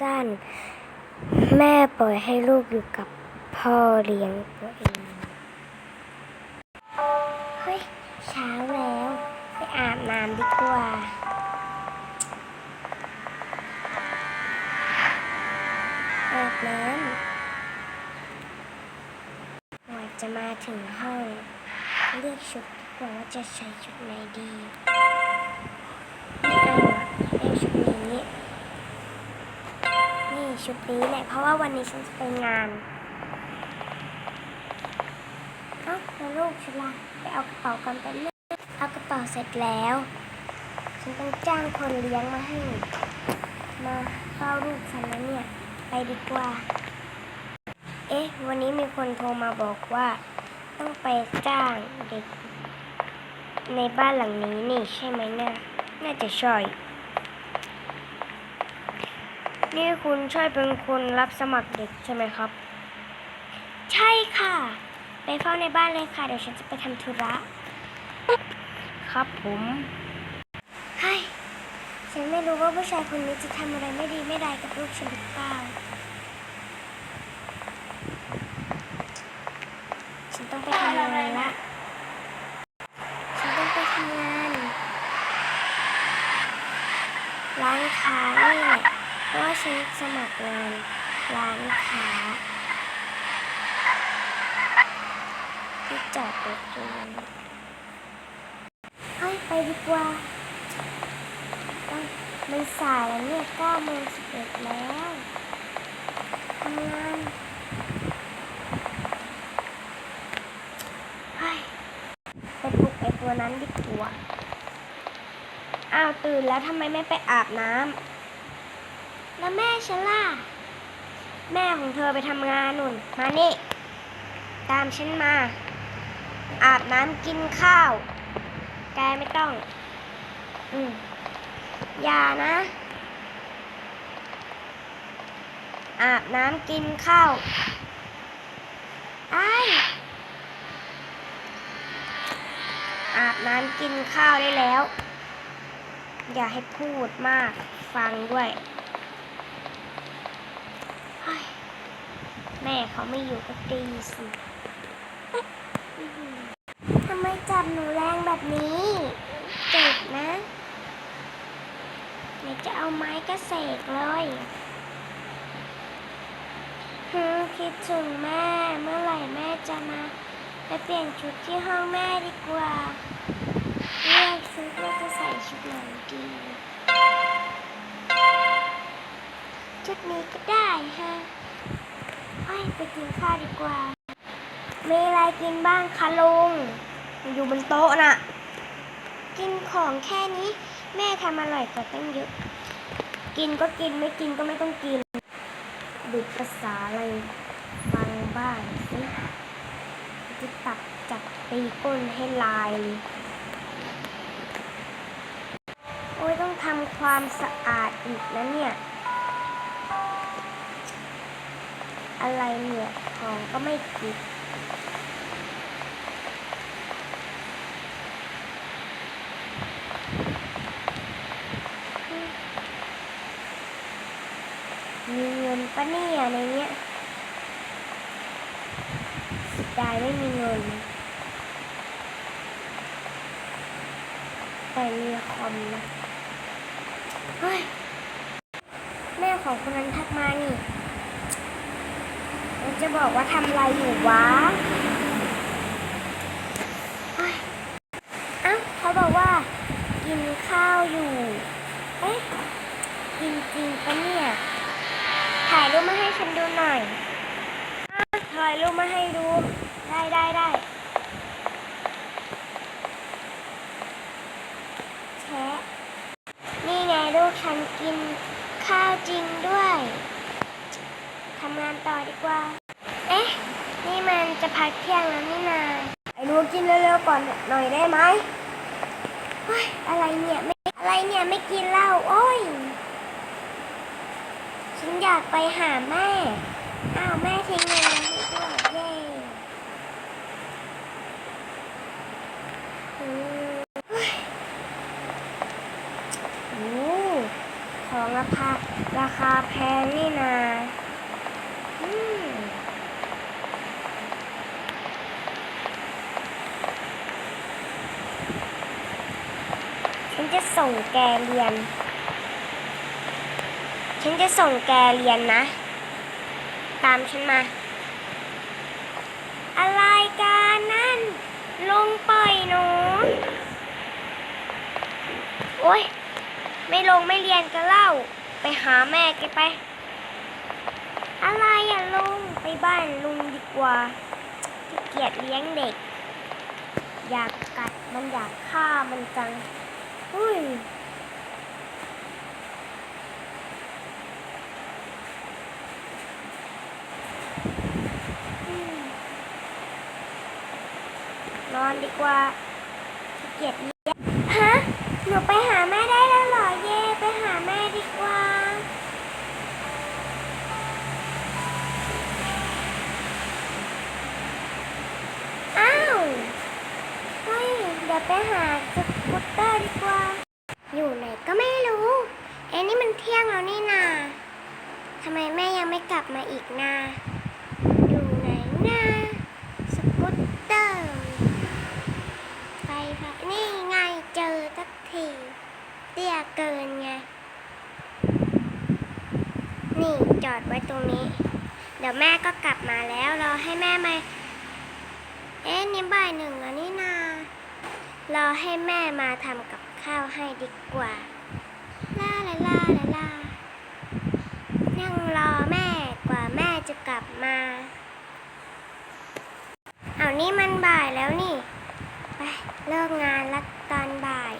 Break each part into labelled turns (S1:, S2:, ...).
S1: สั้น แม่ปล่อยให้ลูกอยู่กับพ่อเลี้ยงตัวเอง เฮ้ยเช้าแล้ว ไปอาบน้ำดีกว่าอาบน้ำกว่าจะมาถึงห้อง เลือกชุดดีกว่าว่าจะใส่ชุดไหนดีไม่เอาอะเลือกชุดนี้ นี่ ชุดนี้แหละเพราะว่าวันนี้ฉันจะไปงานเอ้าแล้วลูกฉันล่ะไปเอากระเป๋ากันไปบนึงเอากระเป๋าเสร็จแล้ว ฉันต้องจ้างคนเลี้ยงมาให้ มาเฝ้าลูกฉันนะเนี่ย ไปดีกว่า เอ๊ะ วันนี้มีคนโทรมาบอกว่า ต้องไปจ้างเด็ก ในบ้านหลังนี้นี่ใช่ไหมเนี่ยน่าจะช่ นี่คุณใช่เป็นคนรับสมัครเด็กใช่ไหมครับ ใช่ค่ะ ไปเฝ้าในบ้านเลยค่ะ เดี๋ยวฉันจะไปทำธุระ ครับผมเฮ้ยฉันไม่รู้ว่าผู้ชายคนนี้จะทำอะไรไม่ดีไม่ได้กับลูกฉันหรือเปล่า ฉันต้องไปทำงานละ ฉันต้องไปทำงาน ร้านค้านี่แหละ พี่สมัครงานร้านค้าที่จอดรถตรงนั้ไปดีกว่าต้องมันสายแล้วเนี่ยเก้าโมงสิบเอ็ดแล้วทำงานเฮ้ไปปลุกไอตัวนั้นดีกว่า อ้าวตื่นแล้วทำไมไม่ไปอาบน้ำ แล้วแม่ฉันล่ะ แม่ของเธอไปทำงานนุ่น มานี่ ตามฉันมา อาบน้ำกินข้าว แกไม่ต้อง อืมอย่านะ อาบน้ำกินข้าวไออาบน้ำกินข้าวได้แล้ว อย่าให้พูดมาก ฟังด้วยเฮ้ย แม่เขาไม่อยู่ก็ตีสิทำไมจับหนูแรงแบบนี้เจ็บนะเดี๋ยวจะเอาไม้กระเสกเลยฮึคิดถึงแม่ เมื่อไหร่แม่จะมาไปเปลี่ยนชุดที่ห้องแม่ดีกว่าเลือกชุดว่าจะใส่ชุดไหนดีชุดนี้ก็ได้ฮะ กินข้าวดีกว่า มีอะไรกินบ้างคะลุง อยู่บนโต๊ะน่ะ กินของแค่นี้ แม่ทำอร่อยกว่าตั้งเยอะ กินก็กินไม่กินก็ไม่ต้องกินดุดภาษาอะไรฟังบ้างสิจะตับจับตีก้นให้ลายเลยโอ้ยต้องทำความสะอาดอีกนะเนี่ย อะไรเนี่ยของก็ไม่กินมีเงินปะเนี่ยในเนี้ยสียดายไม่มีเงิน แต่มีคอมนะ เฮ้ย แม่ของคนนั้นทักมานี่ จะบอกว่าทำอะไรอยู่วะเอ้าเขาบอกว่า กินข้าวอยู่ เอ๊ะ กินจริงปะเนี่ย ถ่ายรูปมาให้ฉันดูหน่อยอถ่ายรูปมาให้ดู ได้ได้ได้แชะนี่ไงลูกฉันกินข้าวจริงด้วย ทำงานต่อดีกว่า พักเที่ยงแล้วนี่นาไอ้นูกินเร็วๆก่อนหน่อยได้ไหมเฮ้ยอะไรเนี่ยไม่อะไรเนี่ยไม่กินเหล้าโอ้ย ฉันอยากไปหาแม่ อ้าวแม่ทิ้งเงินไว้ให้ด้วยเย้อืมเฮ้ยโอ้ของละพักราคาแพงนี่นาอืมฉัน จะส่งแกเรียน ฉันจะส่งแกเรียนนะ ตามฉันมา อะไรกันนั่น ลงปล่อยหนู โอ๊ย ไม่ลงไม่เรียนกันเล่า ไปหาแม่แกไป อะไรอะลุงไปบ้านลุงดีกว่าขี้เกียจเลี้ยงเด็ก อยากกัดมันอยากฆ่ามันจัง อุ้ยอืมนอนดีกว่าขี้เกียจเลี้ยงฮะ หนูไปหาแม่ได้แล้วเหรอเย่ไปหาแม่ดีกว่า อ้าว เฮ้ย เดี๋ยวไปหาสูเตอร์ดีกว่า อยู่ไหนก็ไม่รู้ เอ้นี่มันเที่ยงแล้วนี่นาทำไมแม่ยังไม่กลับมาอีกนาอยู่ไหนนาสกูตเตอร์ ไปค่ะนี่ไงเจอสักทีเตี้ยเกินไง นี่จอดไว้ตรงนี้ เดี๋ยวแม่ก็กลับมาแล้วรอให้แม่มา เอ๊ะนี่บ่ายหนึ่งแล้วนี่นา รอให้แม่มาทำกับข้าวให้ดีกว่าลาลาลาลาลานั่งรอแม่กว่าแม่จะกลับมา เอานี่มันบ่ายแล้วนี่ ไปเลิกงานแล้วตอนบ่าย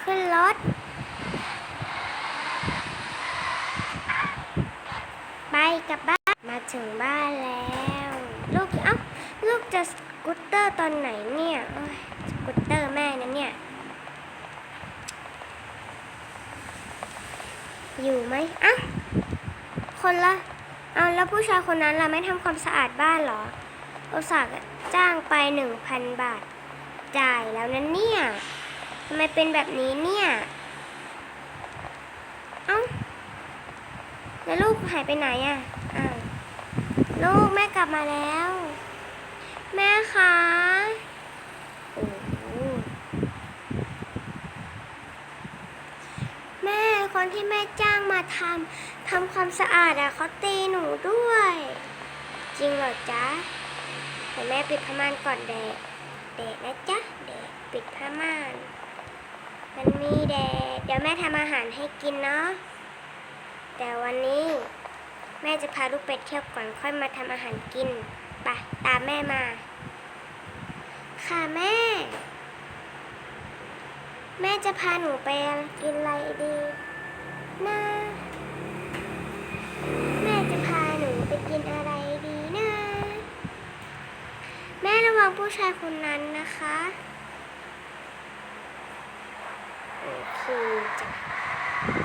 S1: ขึ้นรถ ไป กลับบ้านมาถึงบ้านแล้ว ลูกเอ้าลูกจะสกูตเตอร์ตอนไหนเนี่ยสกูตเตอร์แม่นะเนี่ย อยู่ไหมอ้าคนละเอาแล้วผู้ชายคนนั้นล่ะไม่ทำความสะอาดบ้านหรออุตส่าห์จ้างไปหนึ่งพันบาท จ่ายแล้วนะเนี่ยทำไมเป็นแบบนี้เนี่ย เอ้า แล้วลูกหายไปไหนอะอ้าวลูกแม่กลับมาแล้ว แม่คะโอ้แม่คนที่แม่จ้างมาทำทำความสะอาดอะเขาตีหนูด้วย จริงเหรอจ๊ะเดี๋ยวแม่ปิดผ้าม่านก่อนแดดแดดนะจ๊ะแดดปิดผ้าม่าน มันมีแดดเดี๋ยวแม่ทำอาหารให้กินเนาะ แต่วันนี้แม่จะพาลูกเป็ดเที่ยวก่อนค่อยมาทำอาหารกินไปตามแม่มา ค่ะแม่ แม่จะพาหนูไปกินอะไรดีนะแม่จะพาหนูไปกินอะไรดีนะแม่ระวังผู้ชายคนนั้นนะคะ โอเคจ้ะ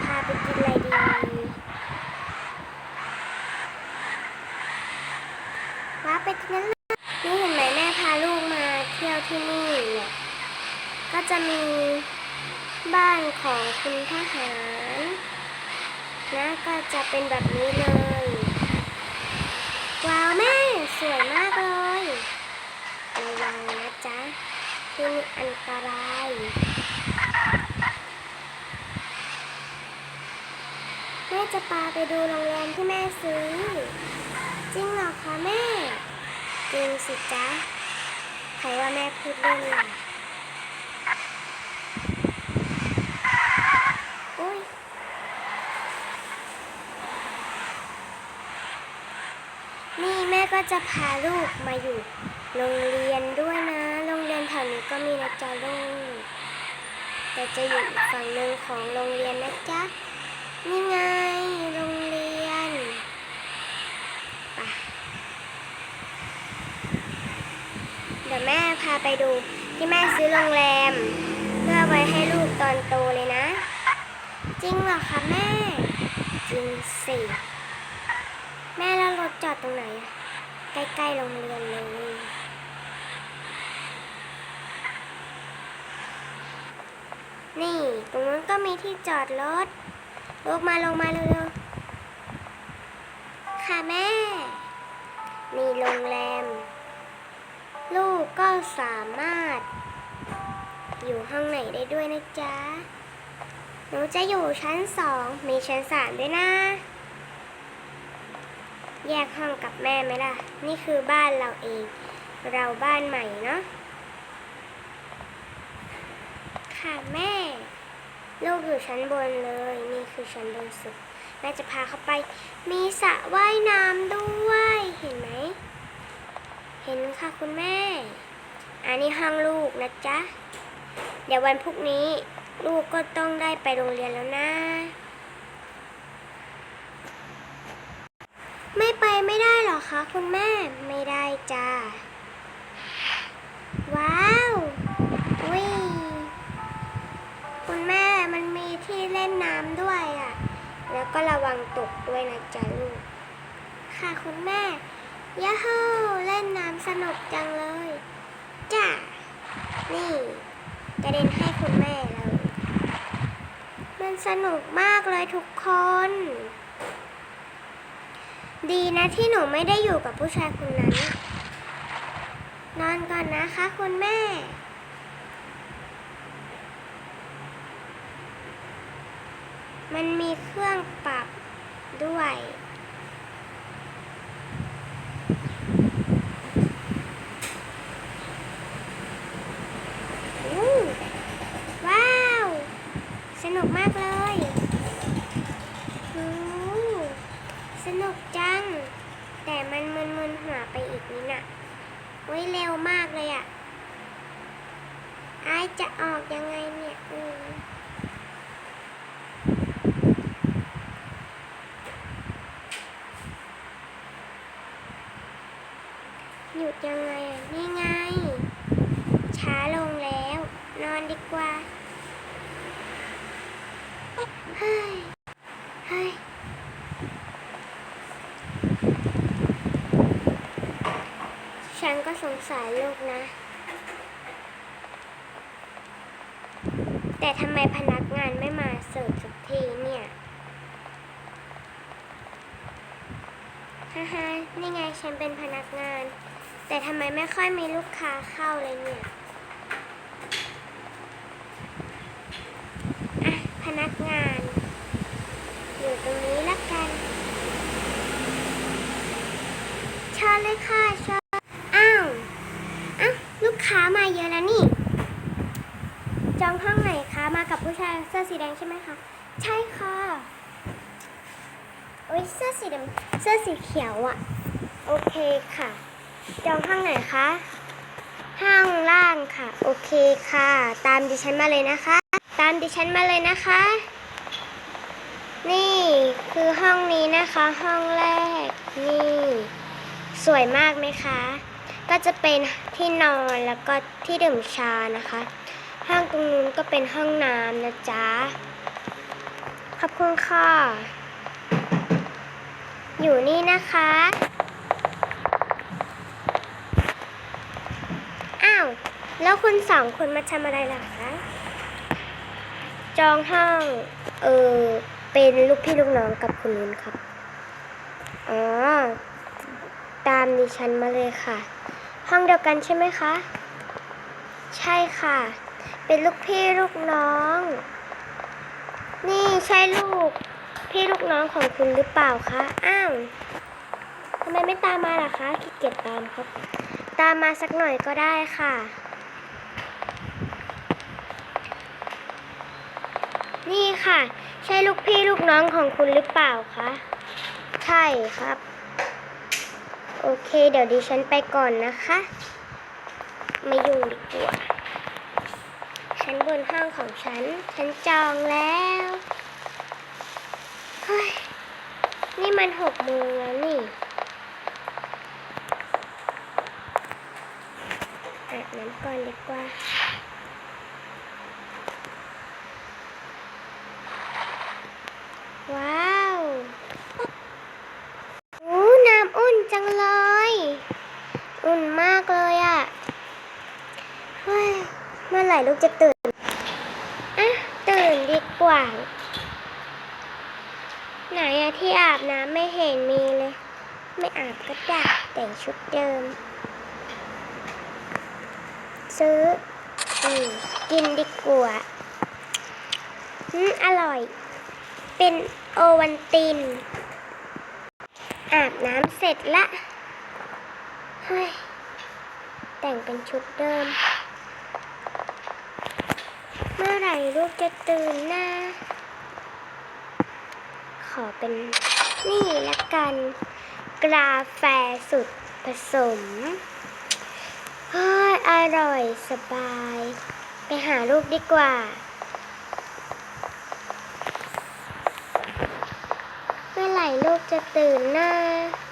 S1: พาไปกินอะไรดี ว้าไปที่นั้นเลยนี่เห็นไหมแม่พาลูกมาเที่ยวที่นี่เนี่ย ก็จะมีบ้านของคุณทหารนะก็จะเป็นแบบนี้เลย ว้าวแม่สวยมากเลยระวังนะจ๊ะ ที่นี่อันตราย แม่จะพาไปดูโรงแรม ที่แม่ซื้อ จริงเหรอคะแม่ จริงสิจ๊ะ ใครว่าแม่พูดเล่นล่ะอุ้ยนี่แม่ก็จะพาลูกมาอยู่โรงเรียนด้วยนะ โรงเรียนแถวนี้ก็มีนะจ๊ะลูก แต่จะอยู่อีกฝั่งหนึ่งของโรงเรียนนะจ๊ะ นี่ไงโรงเรียนไปเดี๋ยวแม่พาไปดูที่แม่ซื้อโรงแรม เพื่อไว้ให้ลูกตอนโตเลยนะ จริงเหรอคะแม่ จริงสิ แม่แล้วรถจอดตรงไหน ใกล้ๆโรงเรียนเลยนี่ ตรงนั้นก็มีที่จอดรถลงมาลงมาเร็วๆค่ะแม่ มีโรงแรม ลูกก็สามารถ อยู่ห้องไหนได้ด้วยนะจ๊ะ หนูจะอยู่ชั้นสองมีชั้นสามด้วยนะ แยกห้องกับแม่ไหมล่ะ นี่คือบ้านเราเอง เราบ้านใหม่เนาะค่ะแม่ ลูกอยู่ชั้นบนเลย นี่คือชั้นบนสุดแม่จะพาเขาไป มีสระว่ายน้ำด้วย เห็นค่ะคุณแม่ อันนี้ห้องลูกนะจ๊ะ เดี๋ยววันพรุ่งนี้ลูกก็ต้องได้ไปโรงเรียนแล้วนะ ไม่ไปไม่ได้หรอคะคุณแม่ ไม่ได้จ้า ว้าววิคุณแม่มันมีที่เล่นน้ำด้วยอะ่ะ แล้วก็ระวังตกด้วยนะจ๊ะลูก ค่ะคุณแม่ ยาฮูเล่นน้ำสนุกจังเลย จ้า นี่ กระเด็นให้คุณแม่เลย มันสนุกมากเลยทุกคน ดีนะที่หนูไม่ได้อยู่กับผู้ชายคนนั้น นอนก่อนนะคะคุณแม่มันมีเครื่องปรับด้วย อู้ว้าว สนุกมากเลยอู้สนุกจัง แต่มันมึนๆหัวไปอีกนิดน่ะโอ้ยเร็วมากเลยอะ่ะอายจะออกยังไงเนี่ยอืม หยุดยังไงนี่ไง ช้าลงแล้ว นอนดีกว่า เฮ้ย เฮ้ย ฉันก็สงสารลูกนะ แต่ทำไมพนักงานไม่มาเสิร์ฟสักทีเนี่ยฮ่าฮ่านี่ไงฉันเป็นพนักงาน แต่ทำไมไม่ค่อยมีลูกค้าเข้าเลยเนี่ยอะพนักงาน อยู่ตรงนี้ละกันเชิญเลยค่ะเชิญอ้าวอ้าวลูกค้ามาเยอะแล้วนี่ จองห้องไหนคะ มากับผู้ชายเสื้อสีแดงใช่ไหมคะ ใช่ค่ะโอ้ยเสื้อสีดำเสื้อสีเขียวอะโอเคค่ะ จองห้องไหนคะ ห้องล่างค่ะ โอเคค่ะ ตามดิฉันมาเลยนะคะ ตามดิฉันมาเลยนะคะ นี่คือห้องนี้นะคะ ห้องแรก นี่ สวยมากไหมคะ ก็จะเป็นที่นอนแล้วก็ที่ดื่มชานะคะ ห้องตรงนู้นก็เป็นห้องน้ำนะจ๊ะ ขอบคุณค่ะอยู่นี่นะคะ อ้าว แล้วคุณสองคนมาทำอะไรล่ะคะ จองห้องเออเป็นลูกพี่ลูกน้องกับคุณนุ้นครับ อ๋อ ตามดิฉันมาเลยค่ะ ห้องเดียวกันใช่ไหมคะ ใช่ค่ะ เป็นลูกพี่ลูกน้อง นี่ใช่ลูก พี่ลูกน้องของคุณหรือเปล่าคะ อ้าวทำไมไม่ตามมาล่ะคะขี้เกียจตามครับ ตามมาสักหน่อยก็ได้ค่ะ นี่ค่ะ ใช่ลูกพี่ลูกน้องของคุณหรือเปล่าคะ ใช่ครับ โอเค เดี๋ยวดิฉันไปก่อนนะคะ ไม่ยุ่งดีกว่า ฉันบนห้องของฉัน ฉันจองแล้ว เฮ้ย นี่มันหกโมงแล้วนี่อาบน้ำก่อนดีกว่า ว้าวโอ้น้ำอุ่นจังเลย อุ่นมากเลยอะ่ะ เฮ้ย เมื่อไหร่ลูกจะตื่น อะ กว่าง ไหนอะที่อาบน้ำไม่เห็นมีเลย ไม่อาบก็ได้แต่ง ชุดเดิม ซื้ออกินดีกว่าอืมอร่อย เป็นโอวันติน อาบน้ำเสร็จละ เฮ้ย แต่งเป็นชุดเดิม เมื่อไหร่ลูกจะตื่นนะ ขอเป็นนี่ละกัน กาแฟสุด ผสมเฮ้ยอร่อยสบาย ไปหาลูกดีกว่า เมื่อไหร่ลูกจะตื่นนะแม่รักลูกนะ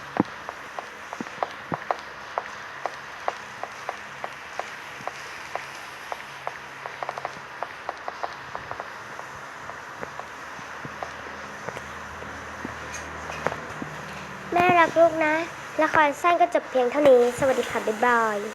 S1: ละครสั้นก็จบเพียงเท่านี้ สวัสดีค่ะ บ๊ายบาย